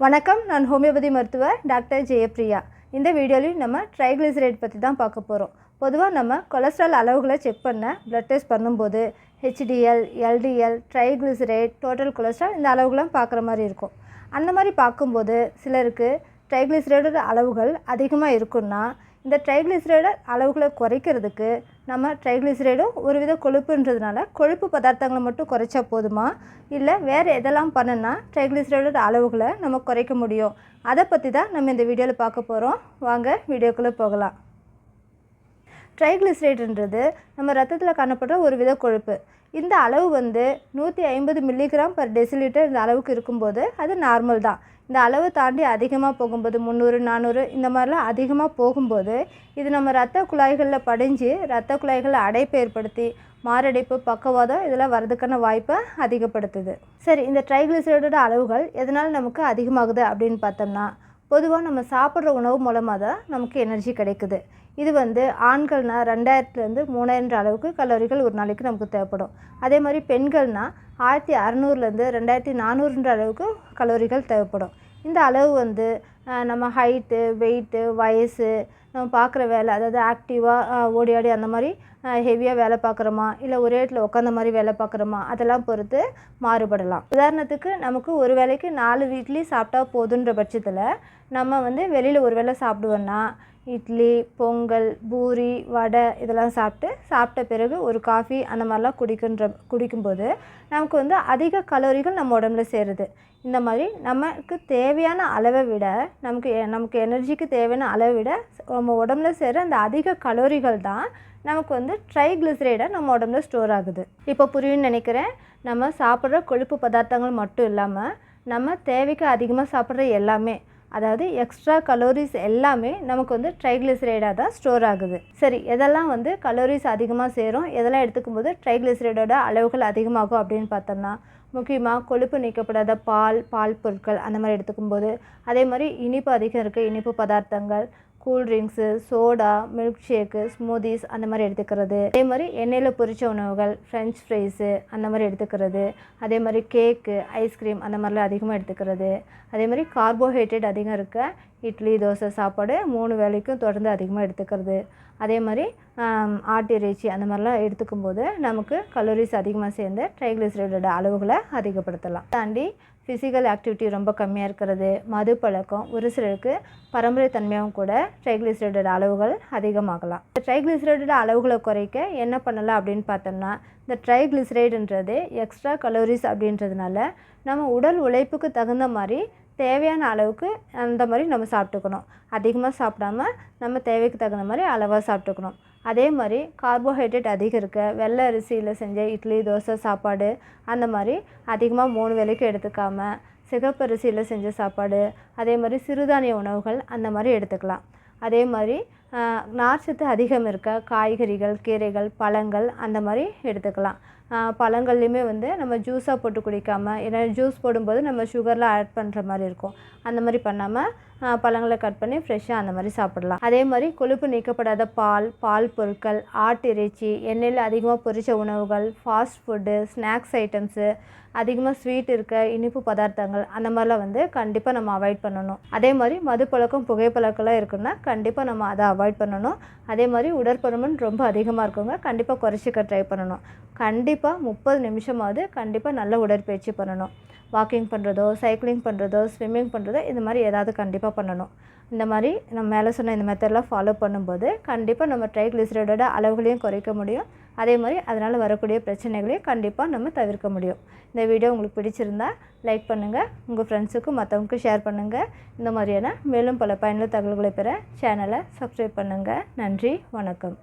வணக்கம் நான் ஹோமியோபதி மருத்துவர் டாக்டர் ஜெயப்ரியா இந்த வீடியோலையும் நம்ம ட்ரைக்ளிசரைட் பற்றி தான் பார்க்க போகிறோம் பொதுவாக நம்ம கொலஸ்ட்ரால் அளவுகளை செக் பண்ண ப்ளட் டெஸ்ட் பண்ணும்போது HDL LDL triglyceride total cholesterol இந்த அளவுகளாம் பார்க்குற மாதிரி இருக்கும். அந்த மாதிரி பார்க்கும்போது சிலருக்கு ட்ரைக்ளிசரைடோட அளவுகள் அதிகமாக இருக்குன்னா இந்த ட்ரைக்ளிசரைடு அளவுகளை குறைக்கிறதுக்கு நம்ம ட்ரைக்ளிசரைடும் ஒரு வித கொழுப்புன்றதுனால கொழுப்பு பதார்த்தங்களை மட்டும் குறைச்சா போதுமா? இல்லை வேறு எதெல்லாம் பண்ணுனா ட்ரைக்ளிசரைடோட அளவுகளை நம்ம குறைக்க முடியும்? அதை பற்றி தான் நம்ம இந்த வீடியோவில் பார்க்க போகிறோம் வாங்க வீடியோக்குள்ளே போகலாம். ட்ரைக்ளிசரைடுன்றது நம்ம ரத்தத்தில் காணப்படுற ஒரு வித கொழுப்பு. இந்த அளவு வந்து நூற்றி ஐம்பது மில்லிகிராம் பர் டெசிலிட்டர் இந்த அளவுக்கு இருக்கும்போது அது நார்மல் தான். இந்த அளவு தாண்டி அதிகமாக போகும்போது முந்நூறு நானூறு இந்த மாதிரிலாம் அதிகமாக போகும்போது இது நம்ம ரத்த குழாய்களில் படிஞ்சு ரத்த குழாய்களில் அடைப்பு ஏற்படுத்தி மாரடைப்பு பக்கவாதம் இதெல்லாம் வரதுக்கான வாய்ப்பை அதிகப்படுத்துது. சரி இந்த ட்ரைக்ளிசரைடோட அளவுகள் எதனால் நமக்கு அதிகமாகுது அப்படின்னு பார்த்தோம்னா பொதுவாக நம்ம சாப்பிட்ற உணவு மூலமாக தான் நமக்கு எனர்ஜி கிடைக்குது. இது வந்து ஆண்கள்னால் ரெண்டாயிரத்துலேருந்து மூணாயிரன்ற அளவுக்கு கலோரிகள் ஒரு நாளைக்கு நமக்கு தேவைப்படும். அதே மாதிரி பெண்கள்னா ஆயிரத்தி அறநூறுலேருந்து ரெண்டாயிரத்தி நானூறுன்ற அளவுக்கு கலோரிகள் தேவைப்படும். இந்த அளவு வந்து நம்ம ஹைட்டு வெயிட்டு வயசு நம்ம பார்க்குற வேலை அதாவது ஆக்டிவாக ஓடி ஆடி அந்த மாதிரி ஹெவியாக வேலை பார்க்குறோமா இல்லை ஒரே இடத்துல உட்காந்த மாதிரி வேலை பார்க்குறோமா அதெல்லாம் பொறுத்து மாறுபடலாம். உதாரணத்துக்கு நமக்கு ஒரு வேளைக்கு நாலு வீட்லேயும் சாப்பிட்டா போதுன்ற பட்சத்தில் நம்ம வந்து வெளியில் ஒரு வேளை சாப்பிடுவோன்னா இட்லி பொங்கல் பூரி வடை இதெல்லாம் சாப்பிட்டு சாப்பிட்ட பிறகு ஒரு காஃபி அந்த மாதிரிலாம் குடிக்கின்ற குடிக்கும்போது நமக்கு வந்து அதிக கலோரிகள் நம்ம உடம்புல சேருது. இந்த மாதிரி நமக்கு தேவையான அளவை விட நமக்கு எ- நமக்கு எனர்ஜிக்கு தேவையான அளவை விட நம்ம உடம்புல சேர அந்த அதிக கலோரிகள் தான் நமக்கு வந்து ட்ரைக்ளிசரைடாக நம்ம உடம்புல ஸ்டோர் ஆகுது. இப்போ புரியும்னு நினைக்கிறேன். நம்ம சாப்பிட்ற கொழுப்பு பதார்த்தங்கள் மட்டும் இல்லாமல் நம்ம தேவைக்கு அதிகமாக சாப்பிட்ற எல்லாமே அதாவது எக்ஸ்ட்ரா கலோரிஸ் எல்லாமே நமக்கு வந்து ட்ரைக்ளிசரைடாக தான் ஸ்டோர் ஆகுது. சரி எதெல்லாம் வந்து கலோரிஸ் அதிகமாக சேரும் எதெல்லாம் எடுத்துக்கும் போது ட்ரைக்ளிசரைடோட அளவுகள் அதிகமாகும் அப்படின்னு பார்த்தோம்னா முக்கியமாக கொழுப்பு நீக்கப்படாத பால் பால் பொருட்கள் அந்த மாதிரி எடுத்துக்கும்போது அதே மாதிரி இனிப்பு அதிகம் இருக்க இனிப்பு பதார்த்தங்கள் cool drinks soda milk shake smoothies அந்த மாதிரி எடுத்துக்கிறது. அதே மாதிரி எண்ணெயில் பொரிச்ச உணவுகள் ஃப்ரெஞ்ச் ஃப்ரைஸு அந்த மாதிரி எடுத்துக்கிறது. அதே மாதிரி கேக்கு ஐஸ்கிரீம் அந்த மாதிரிலாம் அதிகமாக எடுத்துக்கிறது. அதே மாதிரி கார்போஹைட்ரேட் அதிகம் இருக்க இட்லி தோசை சாப்பாடு மூணு வேளைக்கும் தொடர்ந்து அதிகமாக எடுத்துக்கிறது. அதே மாதிரி ஆட்டு இறைச்சி அந்த மாதிரிலாம் எடுத்துக்கும் போது நமக்கு கலோரிஸ் அதிகமாக சேர்ந்து ட்ரைக்ளிசரைடோட அளவுகளை அதிகப்படுத்தலாம். தாண்டி ஃபிசிக்கல் ஆக்டிவிட்டி ரொம்ப கம்மியாக இருக்கிறது மது பழக்கம் ஒரு சிலருக்கு பரம்பரை தன்மையாகவும் கூட ட்ரைக்ளிசரைடோட அளவுகள் அதிகமாகலாம். இந்த ட்ரைக்ளிசரைடோட அளவுகளை குறைக்க என்ன பண்ணலாம் அப்படின்னு பார்த்தோம்னா இந்த ட்ரைக்ளிசரைடுன்றது எக்ஸ்ட்ரா கலோரிஸ் அப்படின்றதுனால நம்ம உடல் உழைப்புக்கு தகுந்த மாதிரி தேவையான அளவுக்கு அந்த மாதிரி நம்ம சாப்பிட்டுக்கணும். அதிகமாக சாப்பிடாம நம்ம தேவைக்கு தகுந்த மாதிரி அளவாக சாப்பிட்டுக்கணும். அதே மாதிரி கார்போஹைட்ரேட் அதிகம் இருக்க வெள்ளை அரிசியில் செஞ்ச இட்லி தோசை சாப்பாடு அந்த மாதிரி அதிகமாக மூணு வேலைக்கு எடுத்துக்காம சிகப்பு அரிசியில் செஞ்ச சாப்பாடு அதே மாதிரி சிறுதானிய உணவுகள் அந்த மாதிரி எடுத்துக்கலாம். அதே மாதிரி நார்ச்சத்து அதிகம் இருக்க காய்கறிகள் கீரைகள் பழங்கள் அந்த மாதிரி எடுத்துக்கலாம். பழங்கள்லையுமே வந்து நம்ம ஜூஸாக போட்டு குடிக்காமல் ஏன்னா ஜூஸ் போடும்போது நம்ம சுகர்லாம் ஆட் பண்ணுற மாதிரி இருக்கும். அந்த மாதிரி பண்ணாமல் பழங்களை கட் பண்ணி ஃப்ரெஷ்ஷாக அந்த மாதிரி சாப்பிடலாம். அதே மாதிரி கொழுப்பு நீக்கப்படாத பால் பால் பொருட்கள் ஆட்டு இறைச்சி எண்ணெயில் அதிகமாக பொரித்த உணவுகள் ஃபாஸ்ட் ஃபுட்டு ஸ்நாக்ஸ் ஐட்டம்ஸு அதிகமாக ஸ்வீட் இருக்க இனிப்பு பதார்த்தங்கள் அந்த மாதிரிலாம் வந்து கண்டிப்பாக நம்ம அவாய்ட் பண்ணணும். அதே மாதிரி மது பழக்கம் புகைப்பழக்கம்லாம் இருக்குன்னா கண்டிப்பாக நம்ம அதை அவாய்ட் பண்ணணும். அதே மாதிரி உடற்பருமன் ரொம்ப அதிகமாக இருக்கவங்க கண்டிப்பாக குறைச்சிக்க ட்ரை பண்ணணும். கண்டிப்பாக கண்டிப்பாக முப்பது நிமிஷமாவது கண்டிப்பாக நல்ல உடற்பயிற்சி பண்ணணும். வாக்கிங் பண்ணுறதோ சைக்கிளிங் பண்ணுறதோ ஸ்விம்மிங் பண்ணுறதோ இந்த மாதிரி ஏதாவது கண்டிப்பாக பண்ணணும். இந்த மாதிரி நம்ம மேலே சொன்ன இந்த மெத்தட்லாம் ஃபாலோ பண்ணும்போது கண்டிப்பாக நம்ம ட்ரைக்ளிசரைடோட அளவுகளையும் குறைக்க முடியும். அதே மாதிரி அதனால் வரக்கூடிய பிரச்சனைகளையும் கண்டிப்பாக நம்ம தவிர்க்க முடியும். இந்த வீடியோ உங்களுக்கு பிடிச்சிருந்தா லைக் பண்ணுங்கள் உங்கள் ஃப்ரெண்ட்ஸுக்கும் மற்றவங்களுக்கும் ஷேர் பண்ணுங்கள் இந்த மாதிரியான மேலும் பல பயனுள்ள தகவல்களை பெற சேனலை சப்ஸ்கிரைப் பண்ணுங்கள் நன்றி வணக்கம்.